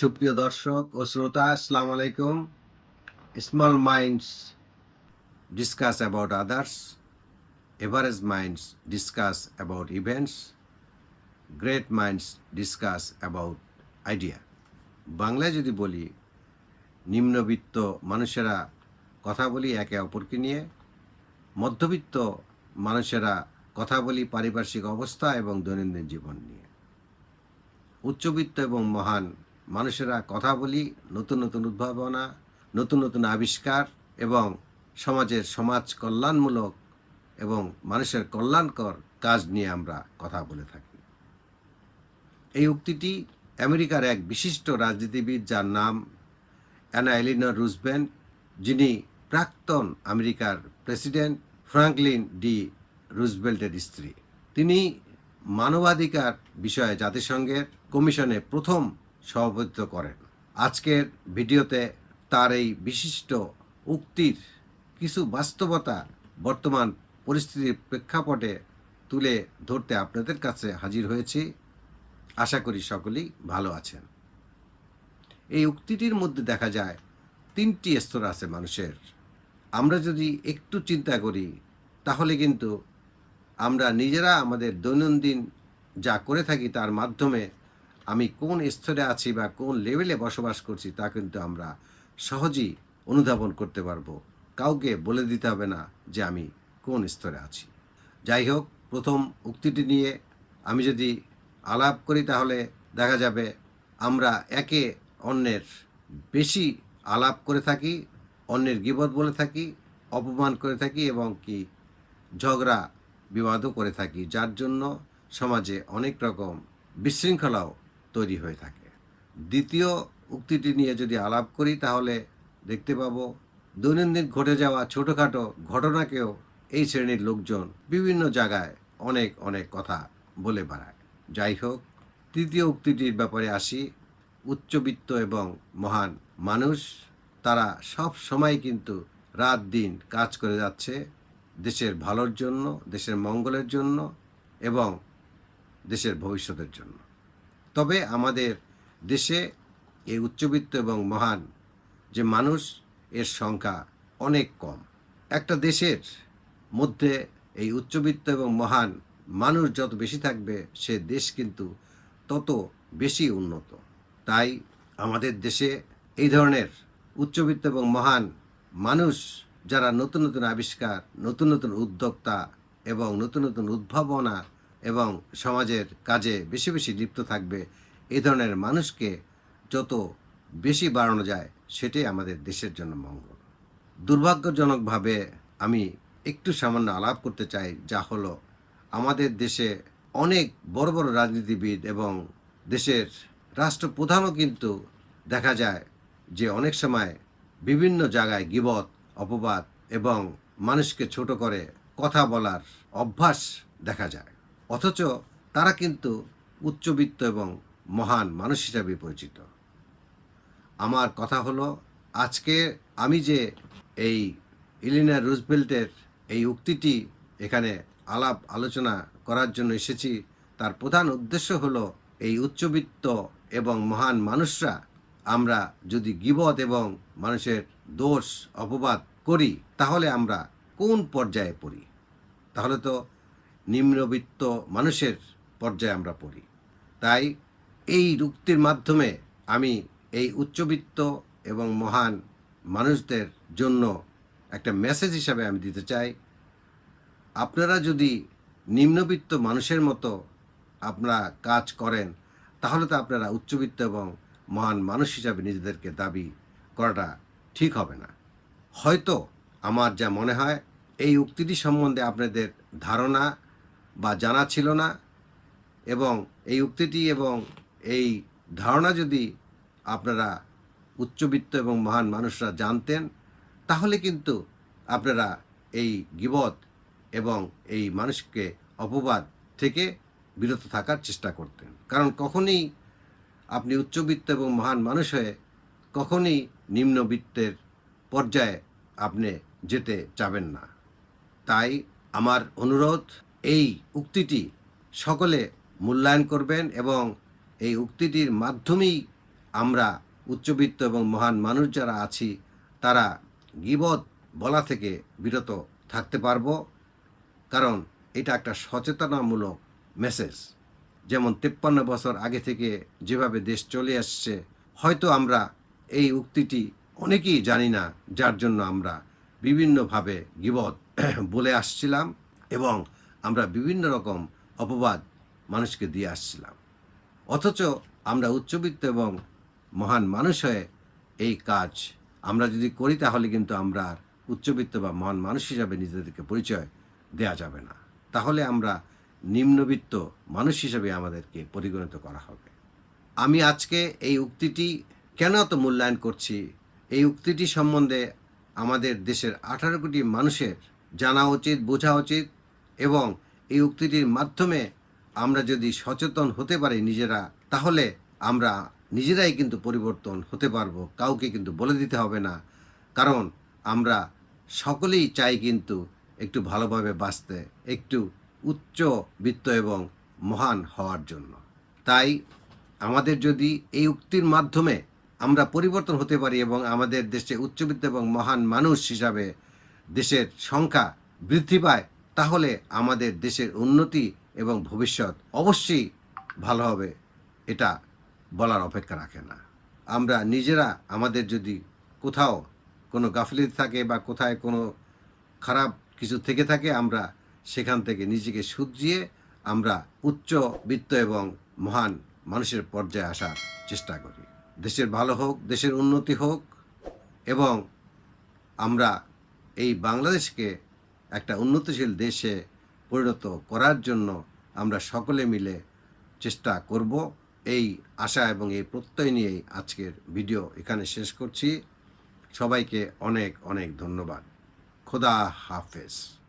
সুপ্রিয় দর্শক ও শ্রোতা, আসসালাম আলাইকুম। Small minds discuss about others average minds discuss about events great minds discuss about idea বাংলায় যদি বলি, নিম্নবিত্ত মানুষেরা কথা বলি একে অপরকে নিয়ে, মধ্যবিত্ত মানুষেরা কথা বলি পারিপার্শ্বিক অবস্থা এবং দৈনন্দিন জীবন নিয়ে। উচ্চবিত্ত এবং মহান মানুষেরা কথা বলি, নতুন নতুন উদ্ভাবনা, নতুন নতুন আবিষ্কার এবং সমাজের সমাজ কল্যাণমূলক এবং মানুষের কল্যাণকর কাজ নিয়ে আমরা কথা বলে থাকি। এই উক্তিটি আমেরিকার এক বিশিষ্ট রাজনীতিবিদ যার নাম অ্যানা এলিনর রুজবেন যিনি প্রাক্তন আমেরিকার প্রেসিডেন্ট ফ্রাঙ্কলিন ডি রুজবেল্টের স্ত্রী। তিনি মানবাধিকার বিষয়ে জাতিসংঘের কমিশনে প্রথম সভাপতিত্ব করেন। আজকের ভিডিওতে তার এই বিশিষ্ট উক্তির কিছু বাস্তবতা বর্তমান পরিস্থিতির প্রেক্ষাপটে তুলে ধরতে আপনাদের কাছে হাজির হয়েছি। আশা করি সকলেই ভালো আছেন। এই উক্তিটির মধ্যে দেখা যায়, তিনটি স্তর আছে মানুষের। আমরা যদি একটু চিন্তা করি, তাহলে কিন্তু আমরা নিজেরা আমাদের দৈনন্দিন যা করে থাকি তার মাধ্যমে আমি কোন স্তরে আছি বা কোন লেভেলে বসবাস করছি তা কিন্তু আমরা সহজেই অনুধাবন করতে পারব। কাউকে বলে দিতে হবে না যে আমি কোন স্তরে আছি। যাই হোক, প্রথম উক্তিটি নিয়ে আমি যদি আলাপ করি তাহলে দেখা যাবে আমরা একে অন্যের বেশি আলাপ করে থাকি, অন্যের গিবত বলে থাকি, অপমান করে থাকি এবং কি ঝগড়া বিবাদও করে থাকি, যার জন্য সমাজে অনেক রকম বিশৃঙ্খলাও তৈরি হয়ে থাকে। দ্বিতীয় উক্তিটি নিয়ে যদি আলাপ করি, তাহলে দেখতে পাবো দৈনন্দিন ঘটে যাওয়া ছোটোখাটো ঘটনাকেও এই শ্রেণির লোকজন বিভিন্ন জায়গায় অনেক অনেক কথা বলে বেড়ায়। যাই হোক, তৃতীয় উক্তিটির ব্যাপারে আসি। উচ্চবিত্ত এবং মহান মানুষ, তারা সব সময় কিন্তু রাত দিন কাজ করে যাচ্ছে দেশের ভালোর জন্য, দেশের মঙ্গলের জন্য এবং দেশের ভবিষ্যতের জন্য। তবে আমাদের দেশে এই উচ্চবিত্ত এবং মহান যে মানুষ, এর সংখ্যা অনেক কম। একটা দেশের মধ্যে এই উচ্চবিত্ত এবং মহান মানুষ যত বেশি থাকবে, সে দেশ কিন্তু তত বেশি উন্নত। তাই আমাদের দেশে এই ধরনের উচ্চবিত্ত এবং মহান মানুষ যারা নতুন নতুন আবিষ্কার, নতুন নতুন উদ্যোক্তা এবং নতুন নতুন উদ্ভাবনা এবং সমাজের কাজে বেশি বেশি লিপ্ত থাকবে। এ ধরনের মানুষকে যত বেশি বাড়ানো যায়, সেটাই আমাদের দেশের জন্য মঙ্গল। দুর্ভাগ্যজনকভাবে আমি একটু সামান্য আলাপ করতে চাই, যা হলো আমাদের দেশে অনেক বড় বড় রাজনীতিবিদ এবং দেশের রাষ্ট্রপ্রধানও কিন্তু দেখা যায় যে অনেক সময় বিভিন্ন জায়গায় গিবত, অপবাদ এবং মানুষকে ছোট করে কথা বলার অভ্যাস দেখা যায়। অথচ তারা কিন্তু উচ্চবিত্ত এবং মহান মানুষ হিসাবে পরিচিত। আমার কথা হলো, আজকে আমি যে এই ইলিনা রুজবেল্টের এই উক্তিটি এখানে আলাপ আলোচনা করার জন্য এসেছি, তার প্রধান উদ্দেশ্য হলো এই উচ্চবিত্ত এবং মহান মানুষরা, আমরা যদি গিবত এবং মানুষের দোষ, অপবাদ করি, তাহলে আমরা কোন পর্যায়ে পড়ি? তাহলে তো নিম্নবিত্ত মানুষের পর্যায়ে আমরা পড়ি। তাই এই উক্তির মাধ্যমে আমি এই উচ্চবিত্ত এবং মহান মানুষদের জন্য একটা মেসেজ হিসাবে আমি দিতে চাই। আপনারা যদি নিম্নবিত্ত মানুষের মতো আপনারা কাজ করেন, তাহলে তো আপনারা উচ্চবিত্ত এবং মহান মানুষ হিসাবে নিজেদেরকে দাবি করাটা ঠিক হবে না। হয়তো আমার যা মনে হয়, এই উক্তিটি সম্বন্ধে আপনাদের ধারণা বা জানা ছিল না এবং এই উক্তিটি এবং এই ধারণা যদি আপনারা উচ্চবিত্ত এবং মহান মানুষরা জানতেন, তাহলে কিন্তু আপনারা এই গিবত এবং এই মানুষকে অপবাদ থেকে বিরত থাকার চেষ্টা করতেন। কারণ কখনই আপনি উচ্চবিত্ত এবং মহান মানুষ হয়ে কখনই নিম্নবিত্তের পর্যায়ে আপনি যেতে চাবেন না। তাই আমার অনুরোধ এই উক্তিটি সকলে মূল্যায়ন করবেন এবং এই উক্তিটির মাধ্যমেই আমরা উচ্চবিত্ত এবং মহান মানুষ যারা আছি, তারা গিবত বলা থেকে বিরত থাকতে পারব। কারণ এটা একটা সচেতনামূলক মেসেজ। যেমন তেপ্পান্ন বছর আগে থেকে যেভাবে দেশ চলে আসছে, হয়তো আমরা এই উক্তিটি অনেকেই জানি না, যার জন্য আমরা বিভিন্নভাবে গিবত বলে আসছিলাম এবং আমরা বিভিন্ন রকম অপবাদ মানুষকে দিয়ে আসছিলাম। অথচ আমরা উচ্চবিত্ত এবং মহান মানুষ হয়ে এই কাজ আমরা যদি করি, তাহলে কিন্তু আমরা উচ্চবিত্ত বা মহান মানুষ হিসাবে নিজেদেরকে পরিচয় দেয়া যাবে না। তাহলে আমরা নিম্নবিত্ত মানুষ হিসাবে আমাদেরকে পরিগণিত করা হবে। আমি আজকে এই উক্তিটি কেন এত মূল্যায়ন করছি? এই উক্তিটি সম্বন্ধে আমাদের দেশের আঠারো কোটি মানুষের জানা উচিত, বোঝা উচিত এবং এই উক্তিটির মাধ্যমে আমরা যদি সচেতন হতে পারি নিজেরা, তাহলে আমরা নিজেরাই কিন্তু পরিবর্তন হতে পারব। কাউকে কিন্তু বলে দিতে হবে না। কারণ আমরা সকলেই চাই কিন্তু একটু ভালোভাবে বাঁচতে, একটু উচ্চ বিত্ত এবং মহান হওয়ার জন্য। তাই আমাদের যদি এই উক্তির মাধ্যমে আমরা পরিবর্তন হতে পারি এবং আমাদের দেশে উচ্চবিত্ত এবং মহান মানুষ হিসাবে দেশের সংখ্যা বৃদ্ধি পায় তাহলে আমাদের দেশের উন্নতি এবং ভবিষ্যৎ অবশ্যই ভালো হবে, এটা বলার অপেক্ষা রাখে না। আমরা নিজেরা আমাদের যদি কোথাও কোনো গাফিলতি থাকে বা কোথায় কোনো খারাপ কিছু থেকে থাকে, আমরা সেখান থেকে নিজেকে শুধরিয়ে আমরা উচ্চ বিত্ত এবং মহান মানুষের পর্যায়ে আসার চেষ্টা করি। দেশের ভালো হোক, দেশের উন্নতি হোক এবং আমরা এই বাংলাদেশকে একটা উন্নতিশীল দেশে পরিণত করার জন্য আমরা সকলে মিলে চেষ্টা করব। এই আশা এবং এই প্রত্যয় নিয়েই আজকের ভিডিও এখানে শেষ করছি। সবাইকে অনেক অনেক ধন্যবাদ। খোদা হাফেজ।